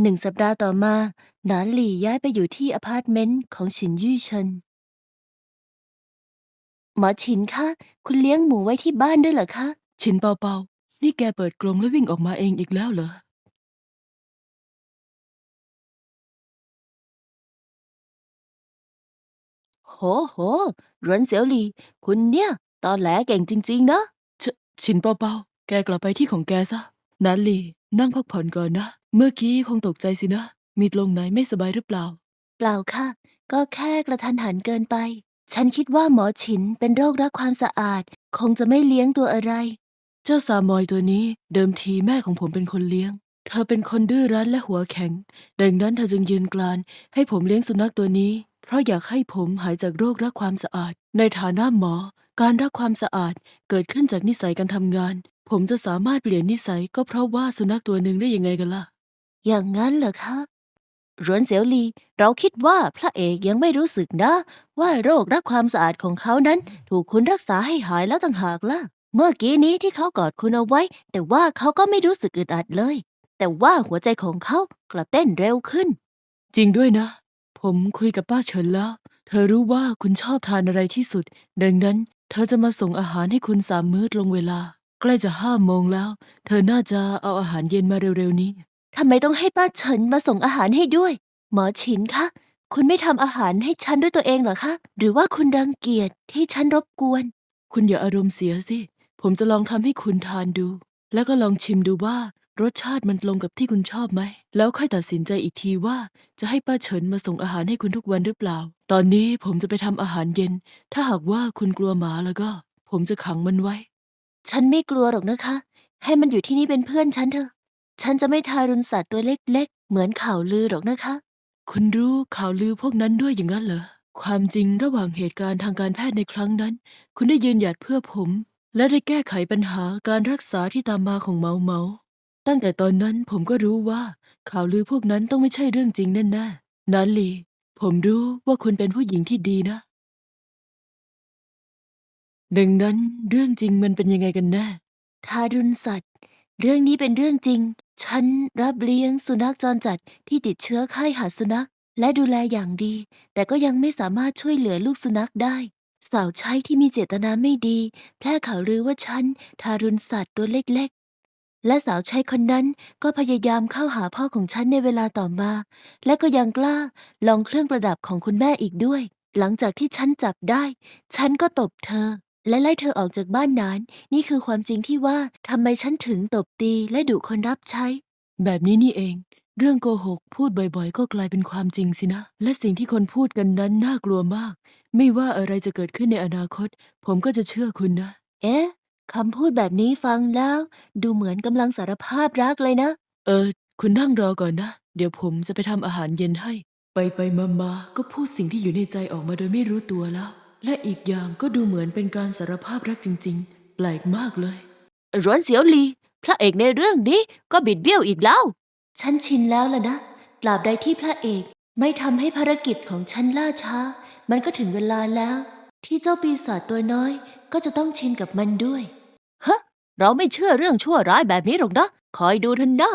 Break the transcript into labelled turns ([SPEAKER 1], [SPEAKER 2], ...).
[SPEAKER 1] หนึ่งสัปดาห์ต่อมา หนานหลี่ย้ายไปอยู่ที่อพาร์ตเมนต์ของฉินยี่เชินหมอฉินคะ คุณเลี้ยงหมูไว้ที่บ้านด้วยเหรอคะ
[SPEAKER 2] ชินเปาเปานี่แกเปิดกรงแล้ววิ่งออกมาเองอีกแล้วเหรอ
[SPEAKER 1] โหโหหรวนเสียวหลี่คุณเนี่ย ตอแหลเก่งจริง ๆ นะ
[SPEAKER 2] ชชินเปาเปาแกกลับไปที่ของแกซะนันลี นั่งพักผ่อนก่อนนะ เมื่อกี้คงตกใจสินะ มีตรงไหนไม่สบายหรือเปล่า
[SPEAKER 1] เปล่าค่ะ ก็แค่กระทันหันเกินไป ฉันคิดว่าหมอฉินเป็นโรครักความสะอาด คงจะไม่เลี้ยงตัวอะไร
[SPEAKER 2] เจ้าซามอยตัวนี้เดิมทีแม่ของผมเป็นคนเลี้ยง เธอเป็นคนดื้อรั้นและหัวแข็ง ดังนั้นเธอจึงยืนกราน ให้ผมเลี้ยงสุนัขตัวนี้ เพราะอยากให้ผมหายจากโรครักความสะอาด ในฐานะหมอ การรักความสะอาดเกิดขึ้นจากนิสัยการทำงาน ผมจะสามารถเปลี่ยนนิสัยก็เพราะว่าสุนัขตัวหนึ่งได้ยังไงกันล่ะ
[SPEAKER 1] อย่างนั้นเหรอคะหรวนเสียวหลีเราคิดว่าพระเอกยังไม่รู้สึกนะ ว่าโรครักความสะอาดของเขานั้น ถูกคุณรักษาให้หายแล้วต่างหากล่ะ เมื่อกี้นี้ที่เขากอดคุณเอาไว้ แต่ว่าเขาก็ไม่รู้สึกอึดอัดเลย แต่ว่าหัวใจของเขากลับเต้นเร็วขึ้น
[SPEAKER 2] จริงด้วยนะ ผมคุยกับป้าเฉินแล้ว เธอรู้ว่าคุณชอบทานอะไรที่สุด ดังนั้น เธอจะมาส่งอาหารให้คุณสามมื้อตรงเวลา ใกล้จะห้าโมงแล้ว เธอน่าจะเอาอาหารเย็นมาเร็วๆนี้
[SPEAKER 1] ทำไมต้องให้ป้าเฉินมาส่งอาหารให้ด้วย หมอฉินคะ คุณไม่ทำอาหารให้ฉันด้วยตัวเองเหรอคะ หรือว่าคุณรังเกียจที่ฉันรบกวน
[SPEAKER 2] คุณอย่าอารมณ์เสียสิ ผมจะลองทำให้คุณทานดู แล้วก็ลองชิมดูว่า รสชาติมันตรงกับที่คุณชอบไหม แล้วค่อยตัดสินใจอีกทีว่าจะให้ป้าเฉินมาส่งอาหารให้คุณทุกวันหรือเปล่า ตอนนี้ผมจะไปทำอาหารเย็น ถ้าหากว่าคุณกลัวหมาแล้วก็ ผมจะขังมันไว้
[SPEAKER 1] ฉันไม่กลัวหรอกนะคะ ให้มันอยู่ที่นี่เป็นเพื่อนฉันเถอะ ฉันจะไม่ทารุณสัตว์ตัวเล็ก ๆ เหมือนข่าวลือหรอกนะคะ
[SPEAKER 2] คุณรู้ข่าวลือพวกนั้นด้วยอย่างนั้นเหรอ ความจริงระหว่างเหตุการณ์ทางการแพทย์ในครั้งนั้น คุณได้ยืนหยัดเพื่อผม และได้แก้ไขปัญหาการรักษาที่ตามมาของเมาเมา ตั้งแต่ตอนนั้นผมก็รู้ว่า ข่าวลือพวกนั้นต้องไม่ใช่เรื่องจริงแน่ๆนันลี ผมรู้ว่าคุณเป็นผู้หญิงที่ดีนะ ดังนั้นเรื่องจริงมันเป็นยังไงกันแน่
[SPEAKER 1] ทารุณสัตว์ เรื่องนี้เป็นเรื่องจริง ฉันรับเลี้ยงสุนัขจรจัดที่ติดเชื้อไข้หัดสุนัข และดูแลอย่างดี แต่ก็ยังไม่สามารถช่วยเหลือลูกสุนัขได้ สาวใช้ที่มีเจตนาไม่ดี แพร่ข่าวลือว่าฉันทารุณสัตว์ตัวเล็กๆ และสาวใช้คนนั้นก็พยายามเข้าหาพ่อของฉันในเวลาต่อมา และก็ยังกล้าลองเครื่องประดับของคุณแม่อีกด้วย หลังจากที่ฉันจับได้ ฉันก็ตบเธอ และไล่เธอออกจากบ้านนาน นี่คือความจริงที่ว่าทำไมฉันถึงตบตีและดุคนรับใช้
[SPEAKER 2] แบบนี้นี่เอง เรื่องโกหกพูดบ่อยๆ ก็กลายเป็นความจริงสินะ และสิ่งที่คนพูดกันนั้นน่ากลัวมาก ไม่ว่าอะไรจะเกิดขึ้นในอนาคต ผมก็จะเชื่อคุณนะ
[SPEAKER 1] เอ๊ะ คำพูดแบบนี้ฟังแล้ว ดูเหมือนกำลังสารภาพรักเลยนะ
[SPEAKER 2] เออ คุณนั่งรอก่อนนะ เดี๋ยวผมจะไปทำอาหารเย็นให้ ไปไปมามาก็พูดสิ่งที่อยู่ในใจออกมาโดยไม่รู้ตัวแล้ว และอีกอย่างก็ดูเหมือนเป็นการสารภาพรักจริง ๆ แปลกมากเลย
[SPEAKER 1] ร้วนเสียวหลี พระเอกในเรื่องนี้ก็บิดเบี้ยวอีกแล้ว ฉันชินแล้วล่ะนะตราบใดที่พระเอกไม่ทำให้ภารกิจของฉันล่าช้า มันก็ถึงเวลาแล้ว ที่เจ้าปีศาจตัวน้อย ก็จะต้องชินกับมันด้วย ฮะ เราไม่เชื่อเรื่องชั่วร้ายแบบนี้หรอกนะ คอยดูเถอะนะ